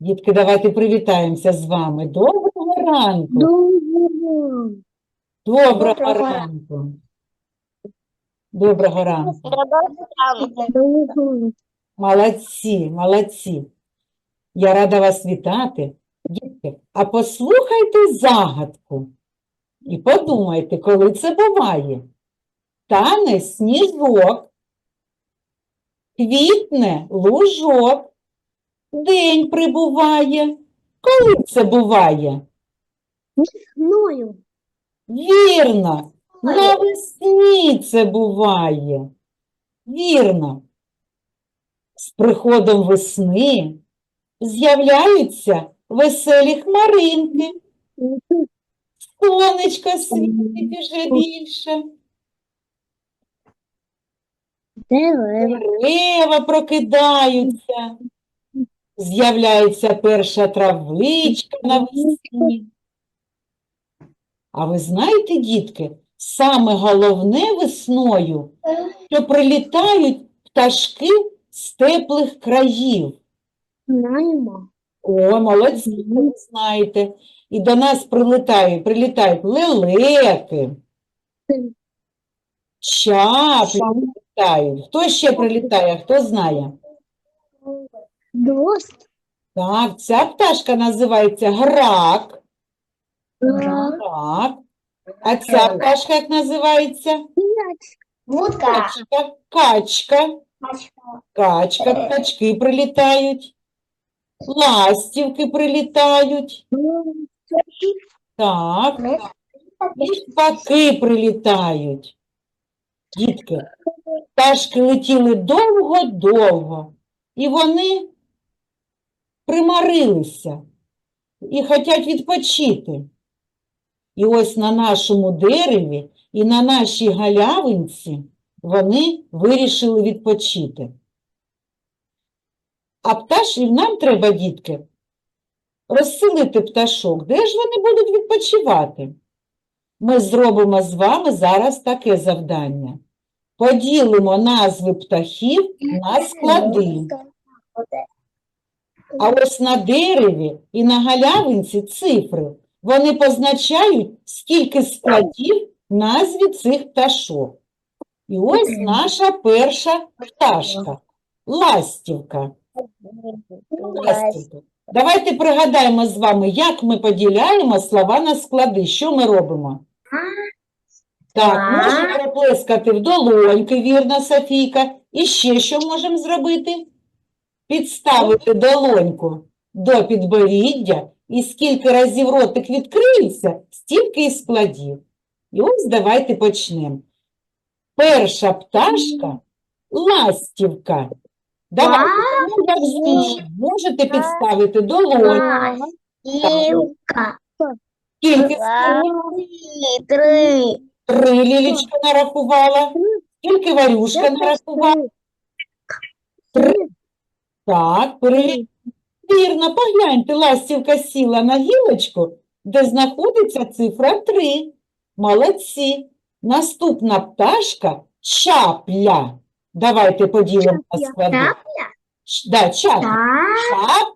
Дітки, давайте привітаємося з вами. Доброго ранку! Доброго. Доброго Доброго ранку! Доброго ранку! Доброго. Молодці, молодці. Я рада вас вітати. Дітки, а послухайте загадку і подумайте, коли це буває. Тане сніжок, квітне лужок, день прибуває. Коли це буває? Мною. Вірно, навесні це буває. Вірно. З приходом весни з'являються веселі хмаринки, сонечко світить уже більше, дерева прокидаються, з'являється перша травичка навесні. А ви знаєте, дітки, саме головне весною, що прилітають пташки з теплих країв. Знаємо. О, молодці, ви знаєте. І до нас прилітають, прилітають лелеки, чаплі прилітають. Хто ще прилітає, хто знає? Дрозд. Так, ця пташка називається грак. Грак. Так. А ця пташка як називається? Вудка. Качка. Качка. Качка, птачки прилітають. Ластівки прилітають. Так. І шпаки прилітають. Дітки, пташки летіли довго-довго, і вони примарилися і хочуть відпочити. І ось на нашому дереві і на нашій галявинці вони вирішили відпочити. А пташів нам треба, дітки, розселити пташок. Де ж вони будуть відпочивати? Ми зробимо з вами зараз таке завдання. Поділимо назви птахів на склади. А ось на дереві і на галявинці цифри. Вони позначають, скільки складів назві цих пташок. І ось наша перша пташка – ластівка. Ластівка. Давайте пригадаємо з вами, як ми поділяємо слова на склади. Що ми робимо? Так, можемо проплескати в долоньки, вірно, Софійка. І ще що можемо зробити? Підставити долоньку до підборіддя, і скільки разів ротик відкриється, стільки і складів. І ось давайте почнемо. Перша пташка – ластівка. Давайте, як. Можете підставити долоньку. Ластівка. Скільки складів? Три. Три Лілічка нарахувала. Скільки Варюшка нарахувала? Три. Так, перевірте. Вірно, погляньте, ластівка сіла на гілочку, де знаходиться цифра 3. Молодці. Наступна пташка – чапля. Давайте поділимо на склади. Ч- Да, чапля. Чап,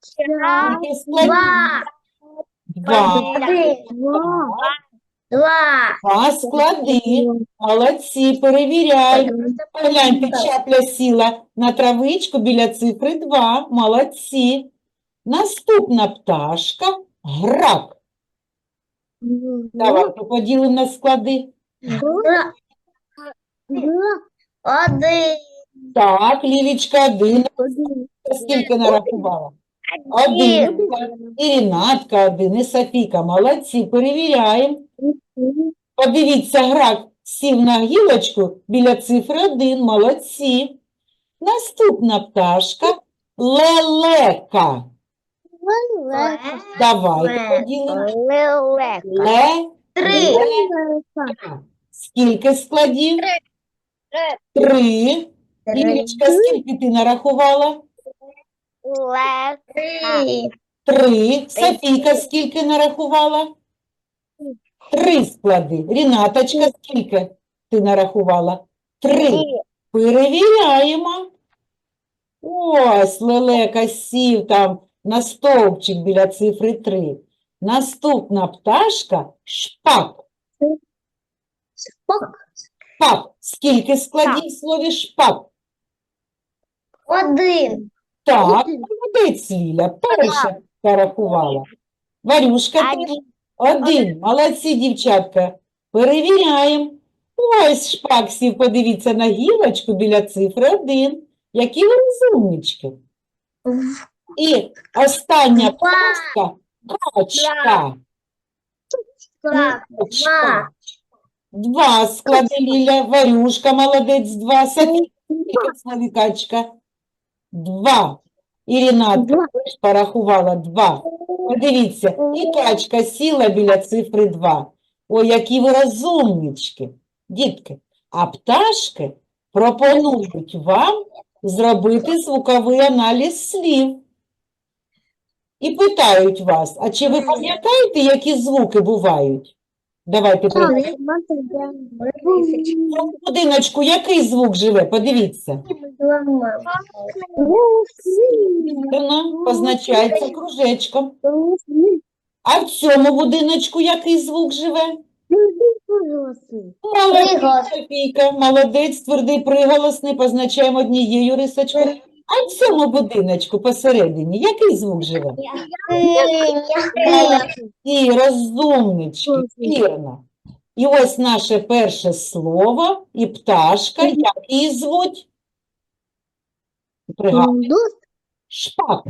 скільки складів? Два. Два. Два склади. Молодці, перевіряємо. Погляньте, чапля сіла на травичку біля цифри 2. Молодці. Наступна пташка – грак. Давайте поділимо на склади. Один. Так, Лілічка один. Скільки нарахувала? Один. І Рінатка один, і Софійка. Молодці, перевіряємо. Подивіться, грак сів на гілочку біля цифри 1. Молодці. Наступна пташка – лелека. Давайте поділимо. Ле. Три. Лека. Скільки складів? Три. Лілічка, скільки ти нарахувала? Три. Три. Софійка, скільки нарахувала? Три склади. Рінаточка, скільки ти нарахувала? Три. Перевіряємо. Ось лелека сів там на стовпчик біля цифри 3. Наступна пташка шпак. Шпак. Шпак. Скільки складів в слові шпак? Один. Так, молодець, Ліля, перша порахувала. Варюшка один. Молодці, дівчатка. Перевіряємо. Ось шпак сів, подивіться на гілочку біля цифри 1. Які ви розумнички. І остання пташка качка. Качка. Два склади Ліля, Варюшка, молодець, два. В качка? Два. Іринатка теж порахувала два. Подивіться, і качка сіла біля цифри 2. Ой, які ви розумнички, дітки. А пташки пропонують вам зробити звуковий аналіз слів. І питають вас, а чи ви пам'ятаєте, які звуки бувають? Давайте пригадаємо. В будиночку який звук живе? Подивіться. Вірно, позначається кружечком. А в цьому будиночку який звук живе? Молодець, Софійка, молодець, твердий приголосний, позначаємо однією рисочкою. А в цьому будиночку посередині який звук живе? І розумнички, вірно. І ось наше перше слово, і пташка, як її звуть? Пригадуй, шпак,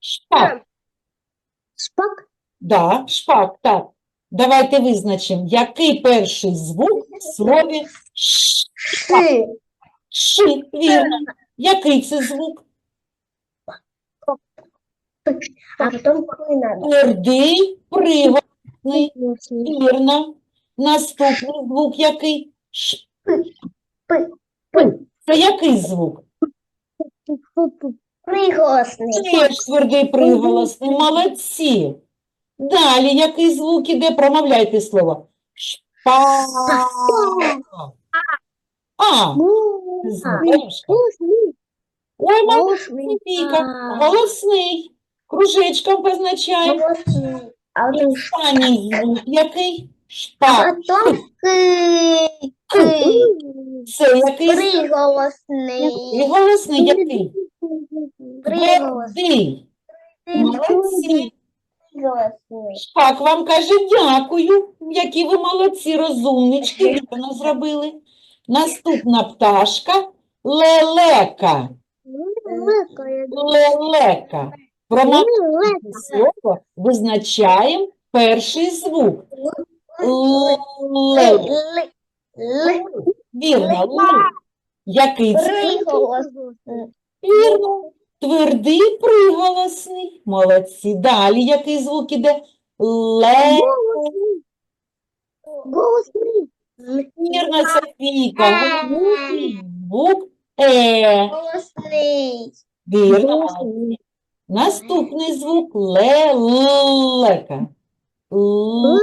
шпак. Шпак. Да, шпак, так. Давайте визначимо, який перший звук в слові ш. Ши, вірно. Який це звук? А потом хуй. Твердий, приголосний, вірно. Наступний звук який? Ш. Пи. Пи. Це який звук? Приголосний. Теж твердий приголосний. Молодці. Далі який звук іде? Промовляйте слово. Шпа. А. Віка. Голосний. Кружечком позначаємо. І останній звук який? Шпак. Це який? Приголосний. Голосний який? Приголосний. Молодці. Приголосний. Шпак вам каже дякую, які ви молодці, розумнички, вірно зробили. Наступна пташка лелека. Лелека. Промовляйте слово, визначаємо перший звук. Ле. Л. Л. Вірно, ле. Який це? Вірно. Твердий приголосний. Молодці. Далі який звук іде? Ле. Голосний. Вірно, Софійка. Голосний звук Е. Голосний. Вірно. Наступний звук лелека. Л.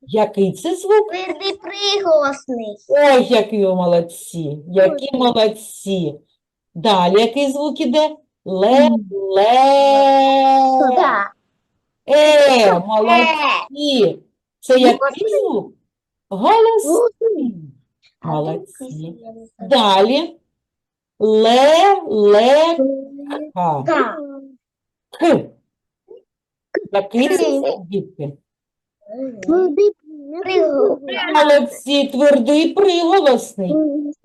Який це звук? Твердий приголосний. Ой, які ви молодці, які молодці. Далі який звук іде? Ле, ле, е, молодці. Це який звук? Голосний. Молодці. Далі. Ле, ле, ка. Ка. К. Звук, дітки? Молодці, твердий приголосний.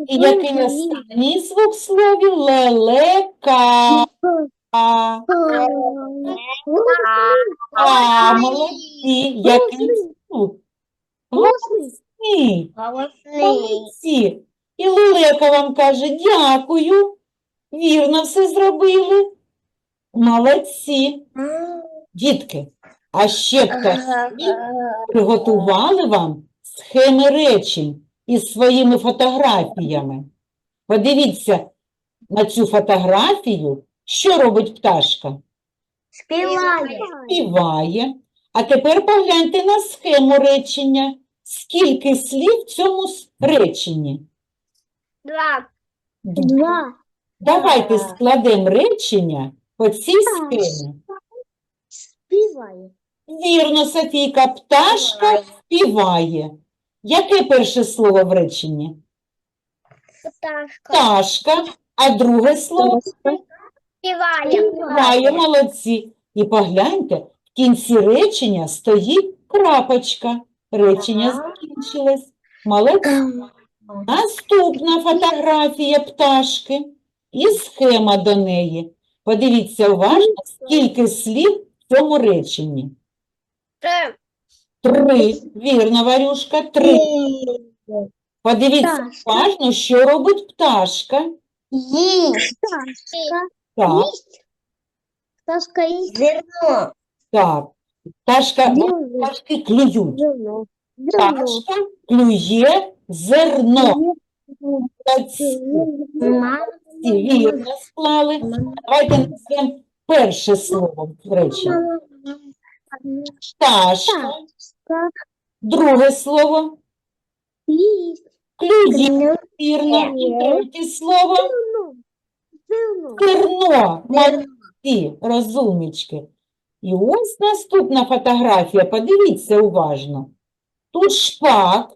І який останній звук в слові? Лелека. А, молодці. Який? Голосний. Голосний. Молодці. І Лелека вам каже дякую. Вірно все зробили. Молодці. Дітки, а ще пташки приготували вам схеми речень із своїми фотографіями. Подивіться на цю фотографію, що робить пташка? Співає. Співає. А тепер погляньте на схему речення. Скільки слів в цьому реченні? Два. Два. Давайте Так. складемо речення по цій схемі. Співає. Вірно, Софійка, пташка співає. Яке перше слово в реченні? Пташка. Пташка, а друге слово Співає. співає, молодці. І погляньте, в кінці речення стоїть крапочка. Речення закінчилось. Молодці. Наступна фотографія пташки і схема до неї. Подивіться уважно, скільки слів в цьому реченні. Три. Три. Вірно, Варюшка, три. Подивіться Пташка. уважно, що робить пташка. Їсть. Пташка. Так, Пташка їсть. Зерно. Так. Пташка, Зерно. пташки клюють. Зерно. Пташка клює зерно. Молодці, Молодці, вірно склали. Давайте назвемо перше слово в реченні. Пташка. Друге слово. Клює. Вірно. І третє слово. Зерно. Молодці, розумнички. І ось наступна фотографія. Подивіться уважно. Тут шпак.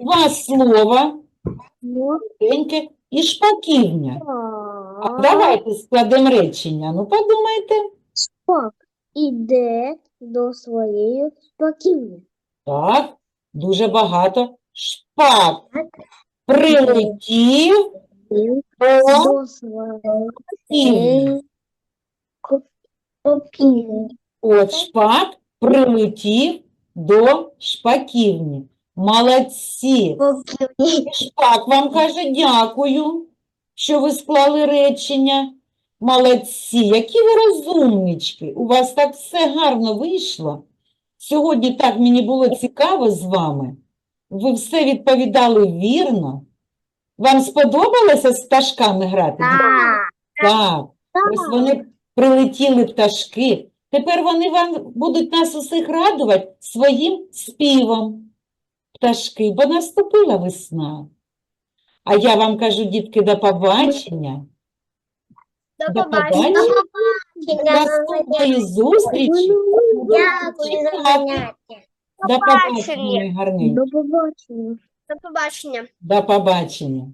Два слова. Маленьке і шпаківня. А давайте складемо речення. Ну, подумайте. Шпак іде до своєї спокійні. Так, дуже багато. Шпак прилетів до своєї. От шпак прилетів до шпаківні. Молодці. Шпак вам каже дякую, що ви склали речення. Молодці, які ви розумнички. У вас так все гарно вийшло. Сьогодні так мені було цікаво з вами. Ви все відповідали вірно. Вам сподобалося з пташками грати? Так. Ось вони прилетіли пташки. Тепер вони вам будуть нас усіх радувати своїм співом. Пташки, бо наступила весна. А я вам кажу, дітки, до побачення. До До побачення. До наступної зустрічі. Дякую за заняття. До побачення, гарненькі. побачення. До побачення. До побачення.